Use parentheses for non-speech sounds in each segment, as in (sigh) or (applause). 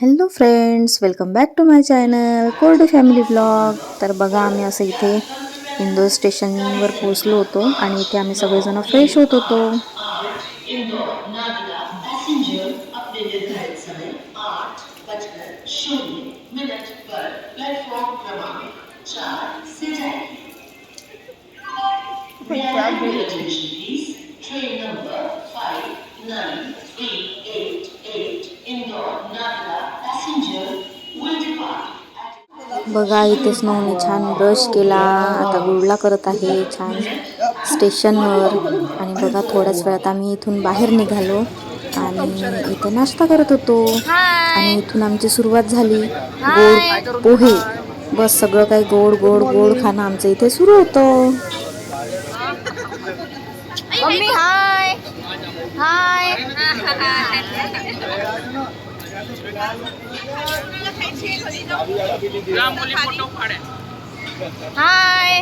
Hello friends welcome back to my channel Korde family blog तर बघा आम्ही असं इथे इंदोर स्टेशनवर पोहोचलो होतो आणि इथे आम्ही सगळेजण फ्रेश होत होतो. पैसेंजर अपने बघा इथे स्नोने छान ब्रश केला. आता गुळला करत आहे छान स्टेशनवर आणि बघा थोड्याच वेळात आम्ही इथून बाहेर निघालो. आणि इथे नाश्ता करत होतो. आणि इथून आमची सुरुवात झाली. गोड पोहे. बस सगळं काही गोड गोड गोड खाणं आमचं इथे सुरू होतं. मम्मी हाय हाय हाय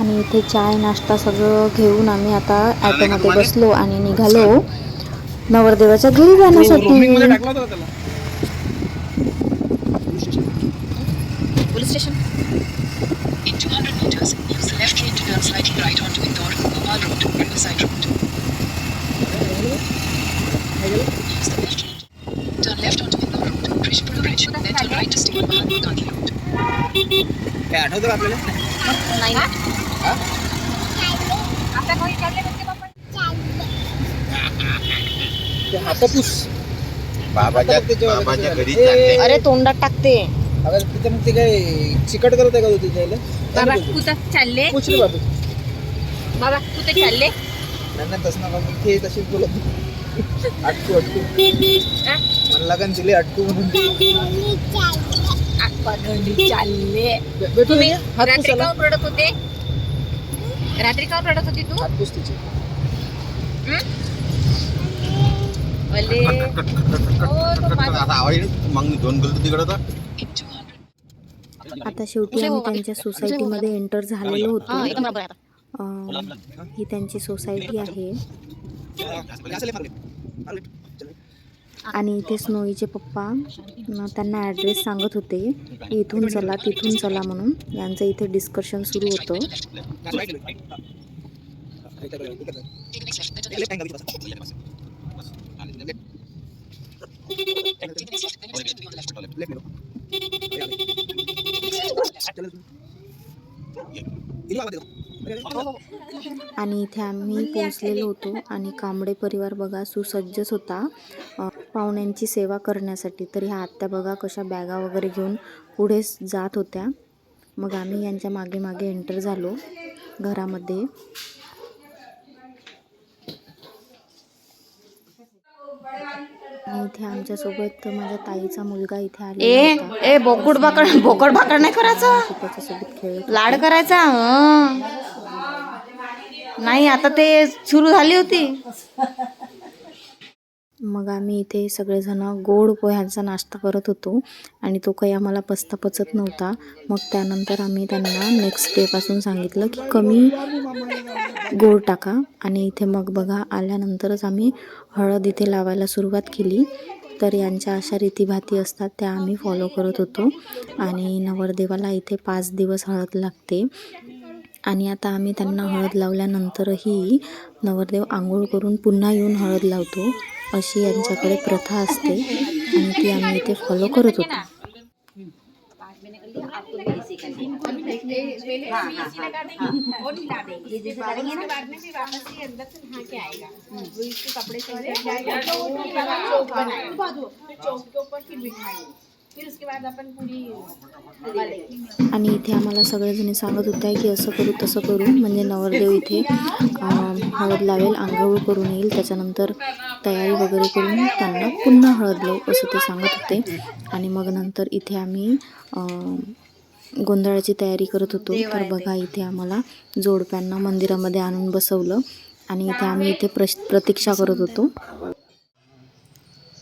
आणि इथे चाय नाश्ता सगळं घेऊन आम्ही आता ॲटोमध्ये बसलो आणि निघालो नवरदेवाच्या घरी जाण्यासाठी police station In 200 meters, use the left lane to turn slightly right onto Indore, Gopal Road, Riverside Road. Use the left lane. Turn left onto Indore Road, Krishpur Bridge, then turn right to stay on Mahatma Gandhi Road. काय आठवतं का आपल्याला? नाही हातापूस. बाबाच्या बाबाच्या घरी अरे तोंडात टाकते. अगं तिथे मग ते काय चिकट करत आहे का तू तिथे बाबा कुठं चालले? पूछ रे बाबू. बाबा कुठे चालले? नाही नाही तसं नका मग ते तशीच बोलत (laughs) अटकू अटकू? मला का दिले अटकू म्हणून. (laughs) चालले. तुम्ही हात रात्री पुसायला. काऊन रडत होते? रात्री काऊन रडत होती तू? अले. आता आवाज येईल, मग मी दोन गेलो तिकडं तर. In 200 आता शेवटी आम्ही त्यांच्या सोसायटीमध्ये एंटर झालेलो होतो. हा, ही त्यांची सोसायटी आहे असं लय मारले. मारले. चल. आणि इथे स्नोईचे पप्पा त्यांना ॲड्रेस सांगत होते. इथून चला तिथून चला म्हणून. यांचं इथे डिस्कशन सुरू होतं. आणि इथे आम्ही पोहोचलेलो होतो. आणि कांबडे परिवार बघा सुसज्जच होता. पाहुण्यांची सेवा करण्यासाठी. तर ह्या आत्या बघा कशा बॅगा वगैरे घेऊन पुढे जात होत्या. मग आम्ही यांच्या मागे मागे एंटर झालो घरामध्ये. इथे आमच्यासोबत माझ्या ताईचा मुलगा इथे ए आलेला होता. ए बोकुड बाकड बोकड बाकड नाही करायचं? त्याच्यासोबत खेळत लाड करायचा. नाही आता ते सुरू झाली होती. मग आम्ही इथे सगळेजणं गोड पोह्यांचा नाश्ता करत होतो आणि तो काही आम्हाला पस्ता पचत नव्हता. मग त्यानंतर आम्ही त्यांना नेक्स्ट डेपासून सांगितलं की कमी गोड टाका. आणि इथे मग बघा आल्यानंतरच आम्ही हळद इथे लावायला सुरुवात केली. तर यांच्या अशा रीतीभाती असतात त्या आम्ही फॉलो करत होतो. आणि नवरदेवाला इथे पाच दिवस हळद लागते. आणि आता आम्ही त्यांना हळद लावल्यानंतरही नवरदेव आंघोळ करून पुन्हा येऊन हळद लावतो. अशी यांच्याकडे प्रथा असते आणि ती आम्ही इथे फॉलो करत होतो. आणि इथे आम्हाला सगळेजणी सांगत होत्या की असं करू तसं करू. म्हणजे नवरदेव इथे हळद लावेल आंघोळ करून येईल. त्याच्यानंतर तयारी वगैरे करून त्यांना पुन्हा हळद लावू असं ते सांगत होते. आणि मग नंतर इथे आम्ही गोंधळाची तयारी करत होतो. तर बघा इथे आम्हाला जोडप्यांना मंदिरामध्ये आणून बसवलं. आणि इथे आम्ही इथे प्रश प्रतीक्षा करत होतो.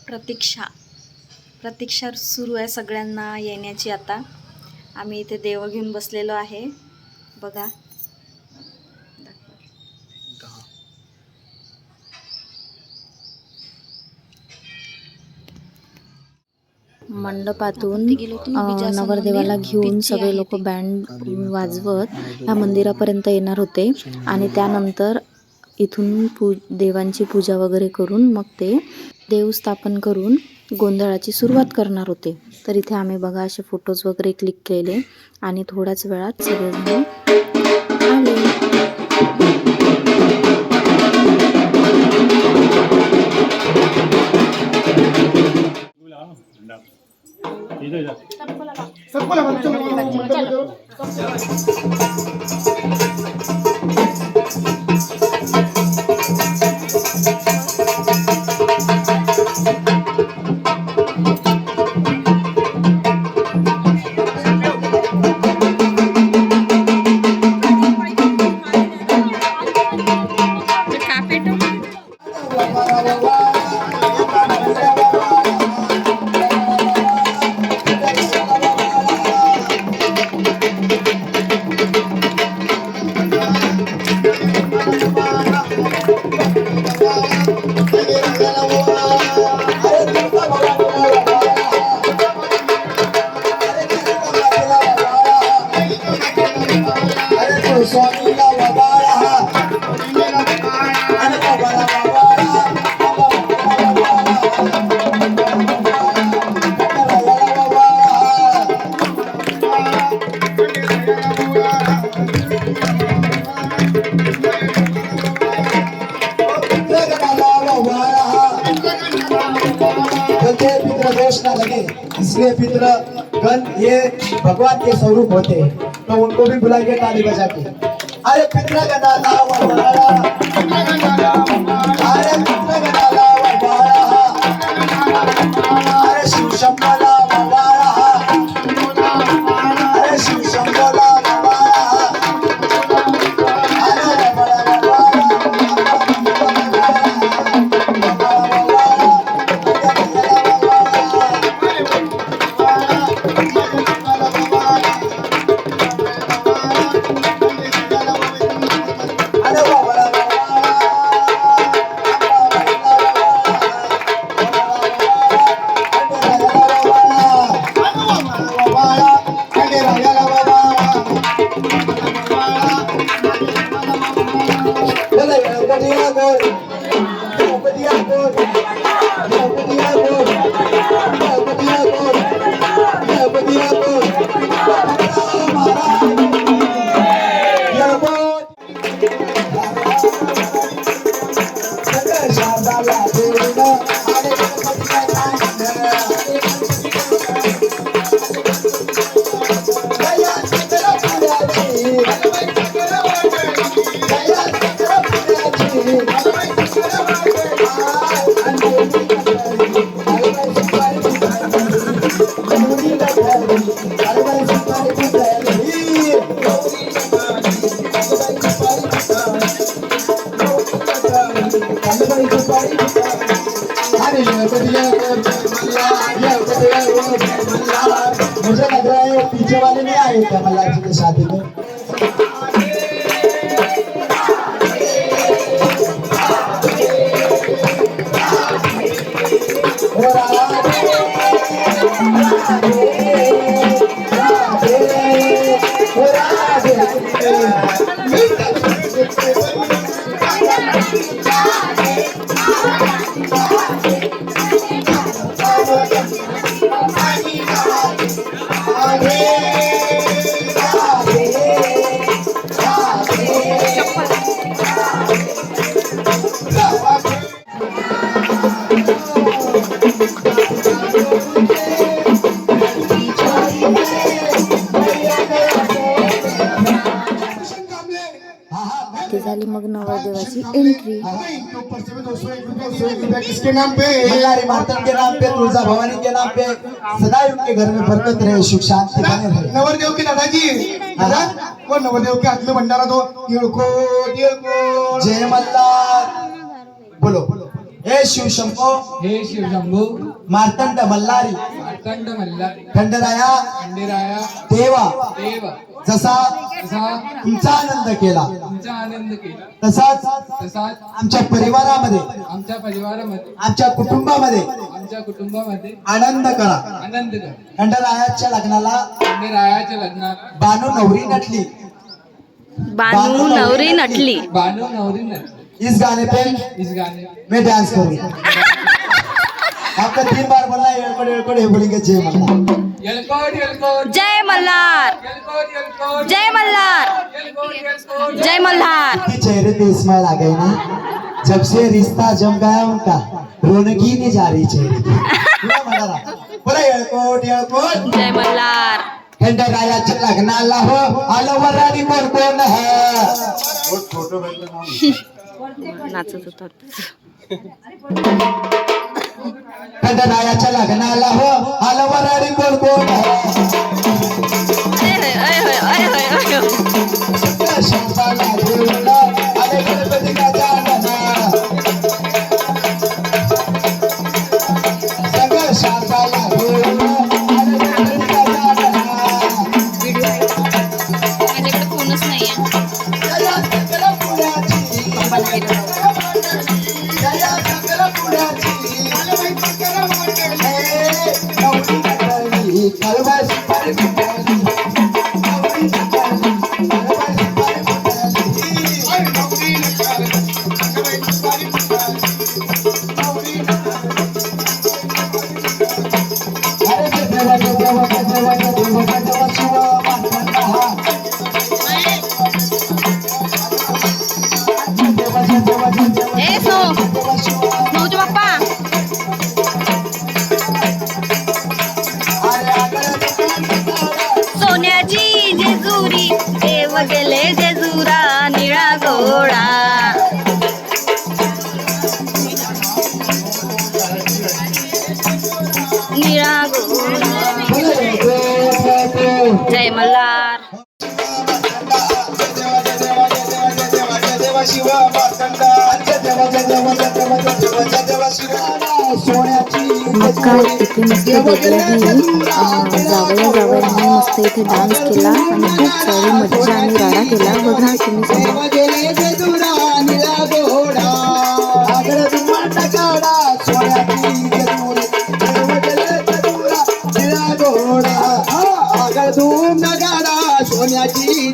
प्रतीक्षा. प्रतीक्षा सुरू आहे सगळ्यांना येण्याची आता. आम्ही इथे देव घेऊन बसलेलो आहे. बघा. मंडपातून नवरदेवाला घेऊन सगळे लोक बँड वाजवत ह्या मंदिरापर्यंत येणार होते. आणि त्यानंतर इथून पू देवांची पूजा वगैरे करून मग ते देवस्थापन करून गोंधळाची सुरुवात करणार होते. तर इथे आम्ही बघा असे फोटोज वगैरे क्लिक केले आणि थोड्याच वेळात सगळेजण आले. भगवान के स्वरूप होते. हैं तो उनको भी बुलाइए ताली बजा के अरे पिंजरा का दादा वाले नहीं आए क्या मल्लाह जी किसके नाम पे मल्लारी मातन के नाम पे तुलजा भवानी के नाम पे सदैव उनके घर में बरकत रहे सुख शांति बने रहे। नवरदेव की दादाजी दादा कोण नवरदेव के हातलं भंडारा तो? तिळको तिळको जय मल्हार। बोलो। हे शिव शंभो। हे शिवशंभू मार्तंड मल्हारी मार्तंड मल्हार खंडराया। खंडेराया। देवा। देव। जसा तसा तुमचा आनंद केला तुमचा आनंद केला. तसाच तसाच आमच्या परिवारामध्ये आमच्या परिवारामध्ये आमच्या कुटुंबामध्ये आमच्या कुटुंबामध्ये आनंद करा. आनंद कर. खंडरायाच्या लग्नाला खंडेरायाच्या लग्नात बानू नवरी नटली. बानू नवरी नटली. बानू नवरी नटली. इस गाने पे इस गाने मैं डांस करूंगा आपका तीन बार बोलना है एड़कोड़ एड़कोड़ ये बोलेंगे येलकोट येलकोट जय मल्हार येलकोट येलकोट जय मल्हार येलकोट येलकोट जय मल्हार चेहरे पे स्माइल आ गई ना जब से रिश्ता जम गया उनका रौनक ही नहीं जा रही चेहरे बोला एड़कोट एड़कोट जय मल्हार खंडरायाच्या लग्नाला हो आलं वराडी कोण कोण है नाचत होता खंडरायाच्या लग्नाला हो आलं वराडी है अय होय, मग काय इथे मस्त मस्त इथे डान्स केला आणि खूप सारी मज्जा आणि राडा केला बघा तुम्ही सोन्याची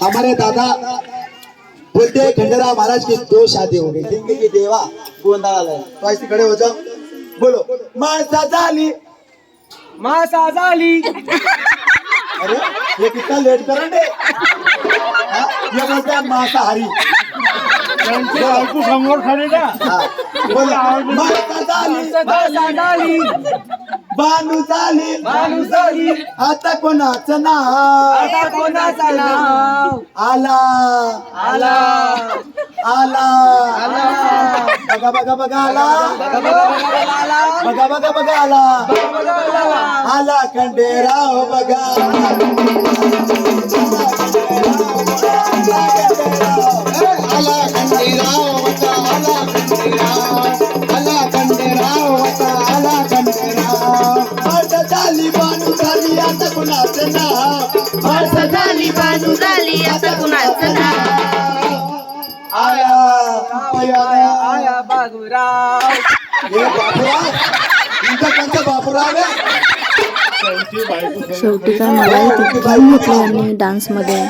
हमारे दादा महाराज की दो शादी हो गई की देवा गोंदाळा लाया तो ऐसे खड़े हो जाओ बोलो माणसा झाली. मासा झाली. अरे ये कितना लेट कर रे हाँ, ये बोलते हैं मांसाहारी समोर खड़े ना. बोलो. मासा झाली. बानू झाली. बानू झाली. आता कोणाचं नाव? आता कोणाचं नाव? आला. आला. आला. बघा बघा बघा आला. बघा बघा बघा आला. आला. खंडेराव बघा आला. खंडेराव झाली बानू झाली आता कुणाचं नाव? माणस झाली बानू झाली आता कुणाचं नाव? आया आया आया बाबूराव. हे बाबूराव तुमचा कोणता बाबूराव आहे? शेवटी काय मलाही तिथे घेतलं यांनी डान्समध्ये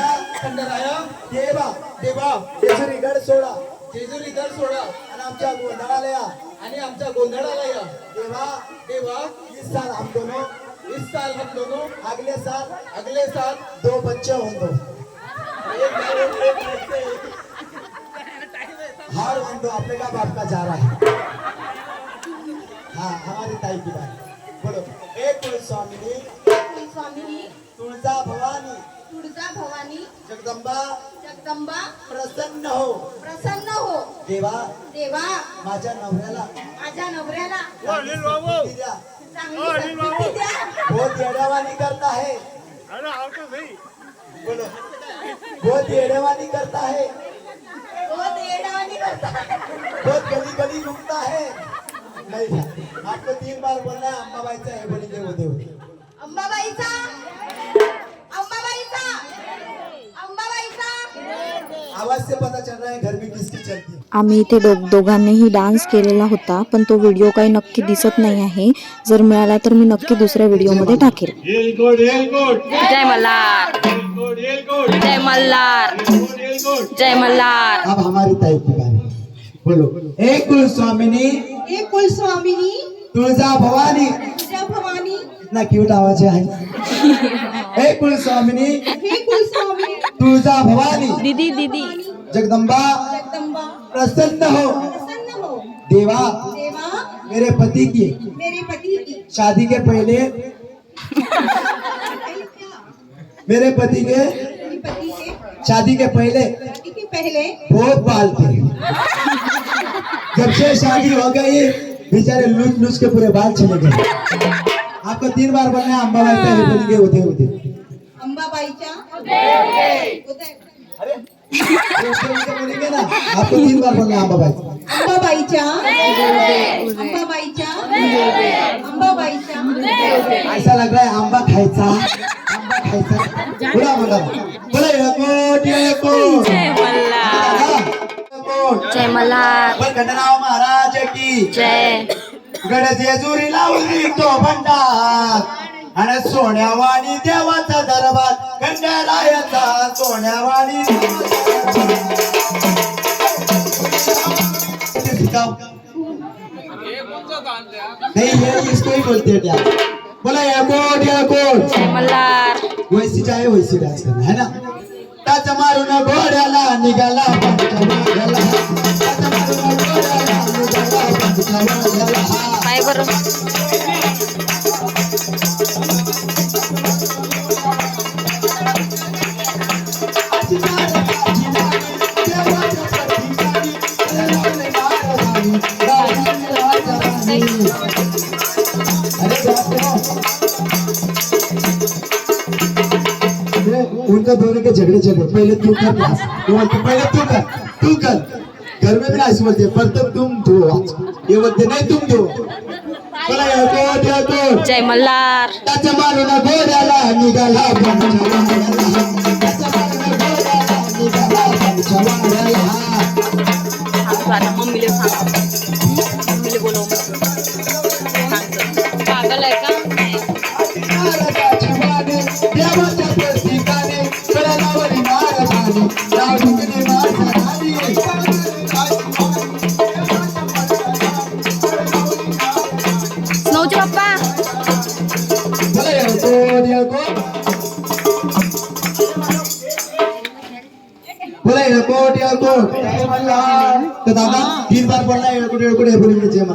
देवा देवा जेजुरी गड सोडा जेजुरी गड सोडा आणि आमच्या गोंधळाला या आणि आमच्या गोंधळाला या. देवा देवा इस साल हम दोनों. इस साल हम दोनों. अगले साल अगले साल. दो बच्चे हों लड़के, हार हों दो अपने का बाप का जा रहा है। हाँ हमारी ताई की बात। बोलो। एक कुल स्वामिनी स्वामिनी तुळजा भवानी। तुळजा भवानी जगदंबा जगदंबा प्रसन्न हो. प्रसन्न हो. देवा देवा. माझ्या नवऱ्याला. माझ्या नवऱ्याला. द्या. चांगली संपत्ती द्या. बहुत येडेवानी करता है बोलो. बहुत येडेवानी करता है बहुत येडावानी करता बहुत गली गली घूमता है नहीं. आपको तीन बार बोलना है अम्माबाईचा है बोलेंगे वो देव अंबाबाईचा अंबाबाईचा अंबाबाईचा आवाज से पता चल रहा है घर में किसकी चलती है आम्ही इथे दो दोघांनीही डान्स केलेला होता पण तो व्हिडिओ काही नक्की दिसत नाही आहे. जर मिळाला तर मी नक्की दुसऱ्या व्हिडिओमध्ये टाकेल. जय मल्हार. जय मल्हार. जय मल्हार. अब हमारी ताई की बारी। बोलो। एक कुल स्वामिनी एक कुल स्वामिनी तुळजा भवानी तुझ्या भवानी इतना क्यूट आवाज़ आहे एक कुल स्वामिनी हे कुल स्वामिनी तुळजा भवानी। दीदी दीदी। जगदम्बा जगदंबा। प्रसन्न हो। प्रसन्न हो। देवा। देवा। मेरे पति की। मेरे पति की। शादी के पहले। मेरे पति के। पति के। शादी के पहले। के पहले। बहुत पालते। जब से शादी हो गई बेचारे लूट लूट के पूरे बाल चले गए। आपको तीन बार बोलना है अम्बा भाई पहले बोलेंगे उधे उधे बोलेंगे ना आपको तीन बार बोलना है अम्बा भाई अंबाबाईच्या? अंबाबाईच्या? अंबाबाईच्या? ऐसा लग रहा है आंबा खायचा आंबा खायचा। बुरा बोला। बोला जय मल्हार. जय बोल खंडराव महाराज की। जय। गड जेजुरी लावली तो भंडार. आणि सोन्यावाणी देवाचा दरबार खंडरायाचा सोन्यावाणी. नहीं बोलते क्या बोला है ना? मारून घोड्याला निघाला पंचवाड्याला. टाचा मारून घोड्याला निघाला पंचवाड्याला. काय बरं उनका दोनों के झगड़े चले पहले तू कर डांस। वो बोलते पहले तू कर भी ऐसे बोलते प्रथम तुम आज ये बोलते नहीं तुम एयरपोर्ट जय मल्हार. त्याच्या मारून निघाला मम्मीला सांग.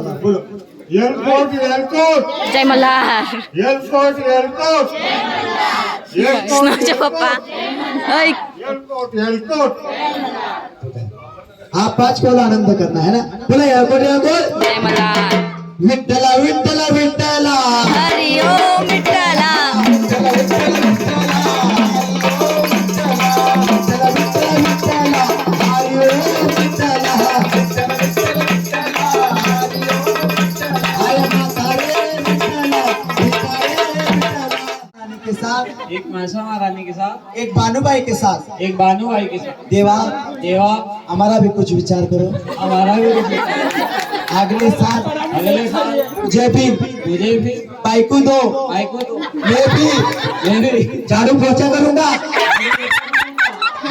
बोलो एयरपोर्ट एयरपोर्ट जय मल्हार. पप्पा. ऐक. हा पाच कोल आनंद करना है ना? बोला एयरपोर्ट एयरपोर्ट जय मल्हार. विठ्ठला विठ्ठला. मानसा महारानी के साथ एक बानुबाई के साथ। एक भानुभाई के साथ। देवा देवा हमारा भी कुछ विचार करो। हमारा भी कुछ अगले साल अगले साल। मुझे भी। मुझे भी। बाइको दो। भाई को तो मैं भी। मैं भी। झाड़ू पोछा करूँगा।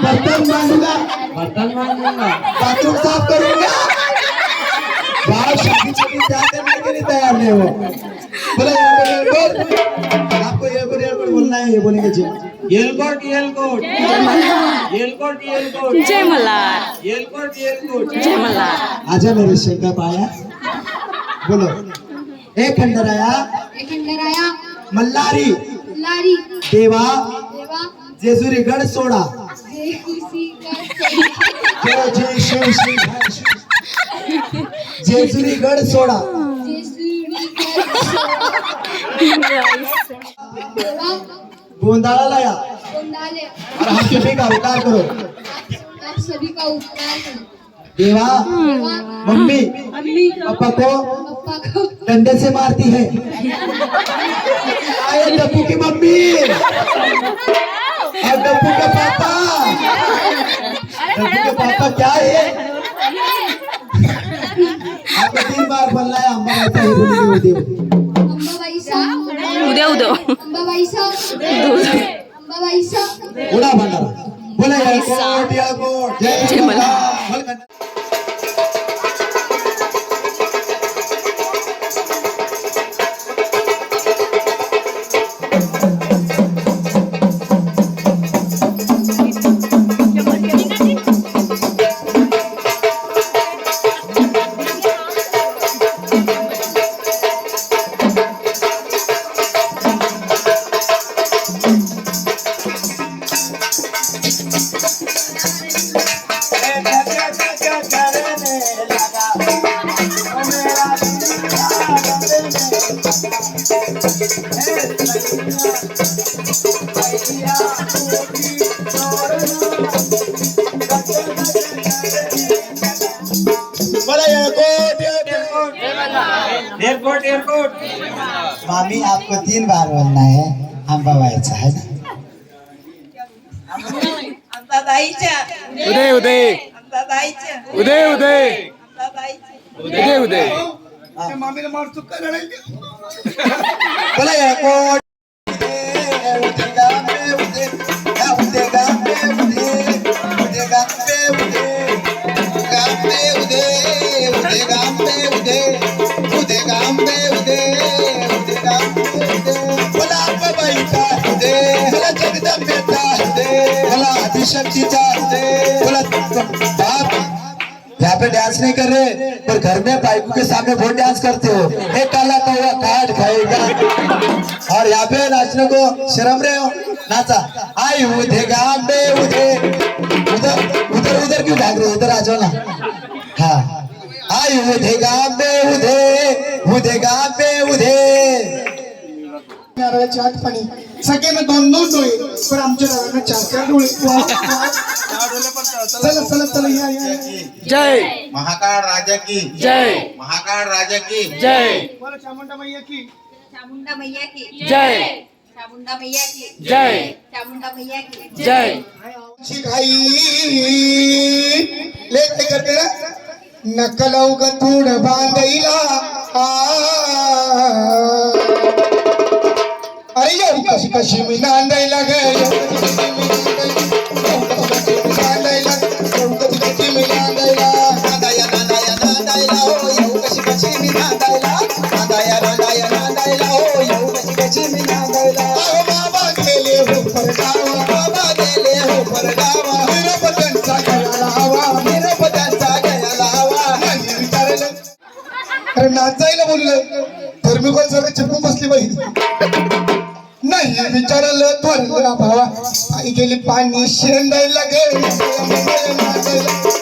बर्तन मांगूँगा बर्तन मान लूँगा बाथरूम साफ़ करूँगा। बाहर शादी के लिए तैयार नहीं हो। बोले एयरपोर्ट बोलना है ये बोलेंगे जी। एयरपोर्ट एयरपोर्ट एयरपोर्ट एयरपोर्ट जय मल्हार एयरपोर्ट एयरपोर्ट जय मल्हार आजा मेरे शंका पाया। बोलो। ए खंडराया खंडराया मल्लारी। लारी देवा। देवा। जेजुरी गड सोडा। जय खुशी जय जय शिव शिव हर शिव. जेजुरी गड सोडा (laughs) जय श्री देवा गोंधाळाला या गोंडाले और हम सभी का उद्धार करो आप सभी का उपकार करें देवा देवा मम्मी पापा को डंडे से मारती है आए डब्बू की मम्मी और डब्बू का पापा लड़की के पापा क्या है आपको तीन बार बोलना है अम्मा ऐसा ही बोली देव अंबाबाईचा उद्या. उद्या अंबाबाईचा अंबाबाईचा है ना? उदय उदय. उदय उदय. उदय उदय. मामीला मारतो काय? बोला उदे उदे उदे उदे यहाँ पे डांस नहीं कर रहे, पर घर में बाइकों के सामने बहुत डांस करते हो। एक काला कौवा काट खाएगा। और यहाँ पे नाचने को शर्म रहे हो? नाचा। आई उधे गांबे उधे। उधर उधर उधर क्यों भाग रहे हो? उधर आ जाओ ना। हाँ। आई उधे गांबे उधे उधे गांबे उधे नारळाची आठ पाणी. सगळ्यांना दोन दोन डोळे. पण आमच्या दादांना चार चार डोळे. चला चला चला या. जय. महाकाळ राजा की. जय. महाकाळ राजा की. जय. बोला चामुंडा मैया की. चामुंडा मैया की. जय. चामुंडा मैया की. जय. चामुंडा मैया की. जय. घाई ले काय करते ना. नका लावू ग थोड बांधाईला. अरे येऊ कशी कशी मी नांदायला मी हो येऊ कशी मी हो येऊ मी नाचायला बोललं थर्मिकॉल सगळं चिपकून बसली बाई विचारलं थोरला भावा. आई गेली पाणी शेंदायला गे.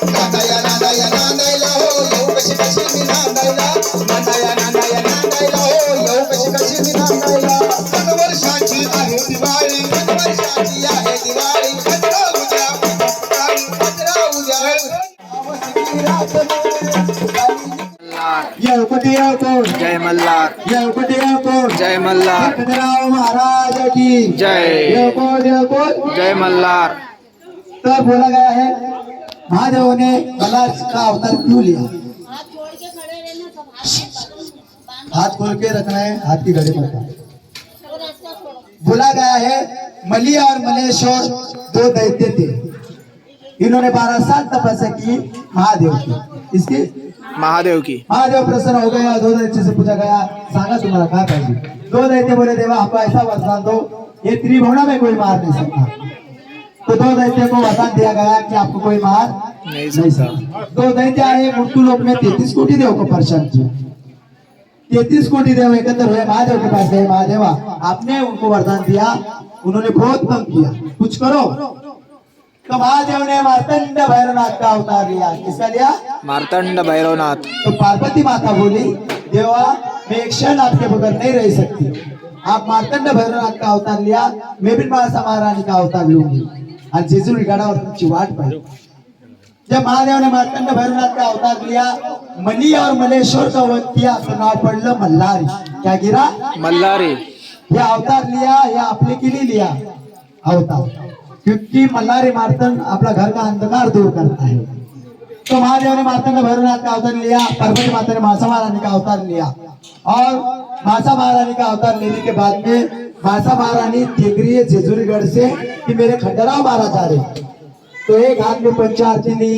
नांदाया नांदाया नांदायला हो. येऊ कशी कशी मी नांदायला. नांदाया नांदाया नांदायला हो. येऊ कशी कशी मी नांदायला. दोन वर्षाची आहे दिवाळी. दोन वर्षाची आहे दिवाळी. कचरा उद्या कचरा उद्या. येळकोट येळकोट जय मल्हार. येळकोट जय मल्हार महाराज की। जय। जय मल्हार तब बोला गया है महादेव ने मल्हार का अवतार क्यों लिया? हाथ खोल के रखना है हाथ की घड़ी पर बोला गया है मली और मलेश्वर दो दैत्य थे। इन्होंने बारह साल तपस्या की महादेव की। इसकी महादेव की। महादेव प्रसन्न हो गया दो दैत्य से पूछा गया। सांगा तुम्हारा क्या चाहिए दो दैत्य बोले देवा हमको ऐसा वरदान दो। ये त्रिभुवना में कोई मार नहीं सकता। तो दो दैत्य को वरदान दिया गया कि आपको कोई मार नहीं नहीं सकता। दो दैत्य आए मृत्यु लोक में तैतीस कोटि देव को परेशान किया। तैतीस कोटि देव एकत्र हुए महादेव के पास गए महादेवा आपने उनको वरदान दिया उन्होंने बहुत तंग किया। कुछ करो। तो महादेव ने मार्तंड भैरवनाथ का अवतार लिया. किसका लिया? मार्तंड भैरवनाथ. तो पार्वती माता बोली देवा मैं एक क्षण आपके बगैर नहीं रह सकती. आप मार्तंड भैरवनाथ का अवतार लिया मैं भी मासा महारानी का अवतार लूंगी. और जेजुरी गडावर तुमची वाट पाहिजे जब महादेव ने मार्तंड भैरवनाथ का अवतार लिया मली और मलेश्वर का वध किया तो नाव पडलं मल्हारी. क्या गिरा? मल्हारी. हे अवतार लिया हे आपले के लिए लिया? अवतार. क्योंकि मल्हारी मार्तन अपना घर का अंधकार दूर करता है तो महादेव ने मार्तंड भैरवनाथ का अवतार लिया पार्वती माता ने मासा महारानी का अवतार लिया. और मासा महारानी का अवतार लेने के बाद में मासा महारानी है जेजुरीगढ़ से कि मेरे खंडराव महाराज आ रहे तो एक हाथ में पंचारती ली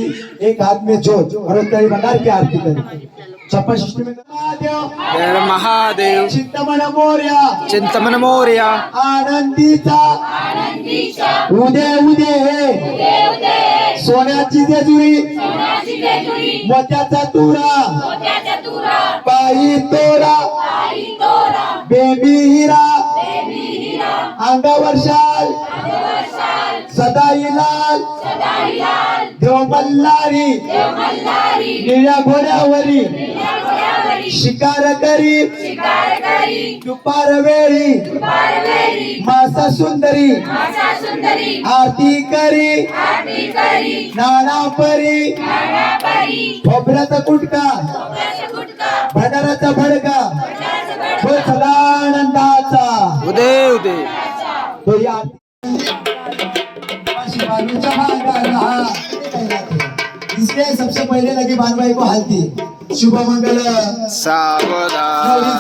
एक हाथ में जोत और भंडार की आरती करी. महादेव महादेव। चिंतमन मोर्या चिंतमन मोर्या आनंदीचा। उदे उदे सोन्याची जेजुरी मोत्याचा तुरा। पायी तोरा। बेबी हिरा। अंगावर शाल सदाई लाल देव मल्हारी निळ्या घोड्यावरी। शिकार करी. दुपार वेळी. मासा सुंदरी. आरती करी. नाना परी. खोबऱ्याचा कुटका भंडाराचा भडका. तो सदानंदाचा उदे उदे तो या शिवानीच्या मागाला इसलिए सबसे पहले लगी बानबाई को हालती. शुभ मंगल.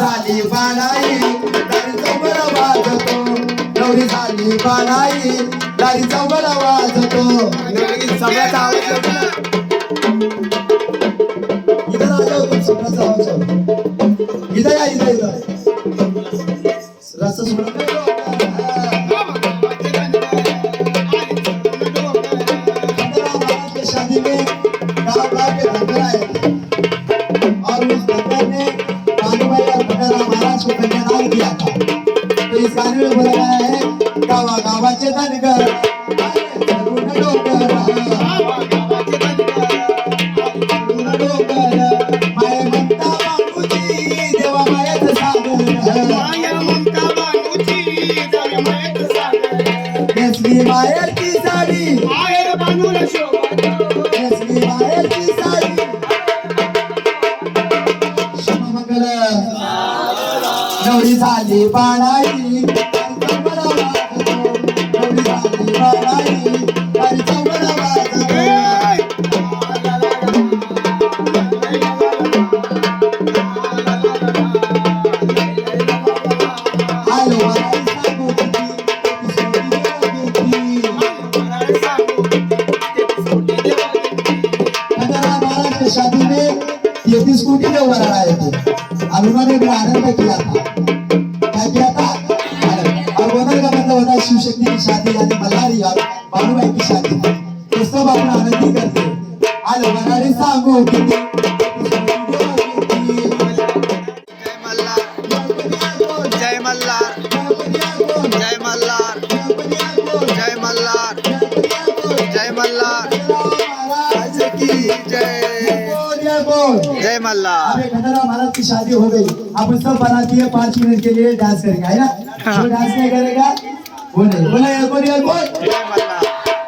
झाली चौबड वाजतो. नवरी झाली बाणाई दारी चौबड वाजतो. सगळ्याचा आवाज. इथं आवाज. इथं या इथं इथं. रस सोडून थे अब उन्होंने भी आनंद सब बनाती है पांच मिनट के लिए डांस करेगा है ना? जो डांस नहीं करेगा? वो नहीं बोला यार बोल यार बोल। मल्हार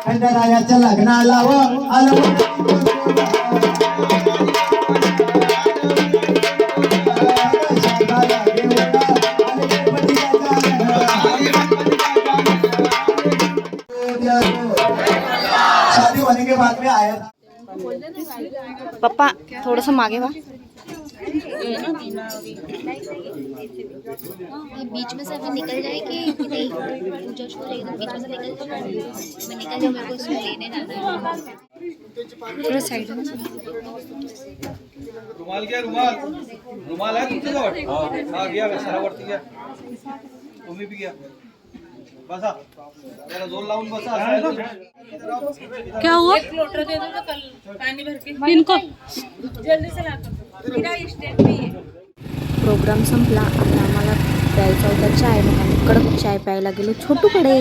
खंडरायाच्या लग्नाला व आलं। शादी होने के बाद में आया था। पप्पा थोडंसं मागे व्हा बीच में से अभी निकल जाए कि नहीं? पूजा शुरू एकदम बीच में से निकल जाए? मैं निकल जाऊँ मेरे को इसमें लेने जाना है। थोडं साईड रुमाल घ्या रुमाल? रुमाल आहे तुमच्याजवळ हा। घ्या सरावरती घ्या तुम्ही बी घ्या बसा जरा जोर लावून बसा क्या हुआ? इनको प्रोग्राम संपला आणि आम्हाला प्यायचा होता चाय मग आम्ही कडक चाय प्यायला गेलो. छोटूकडे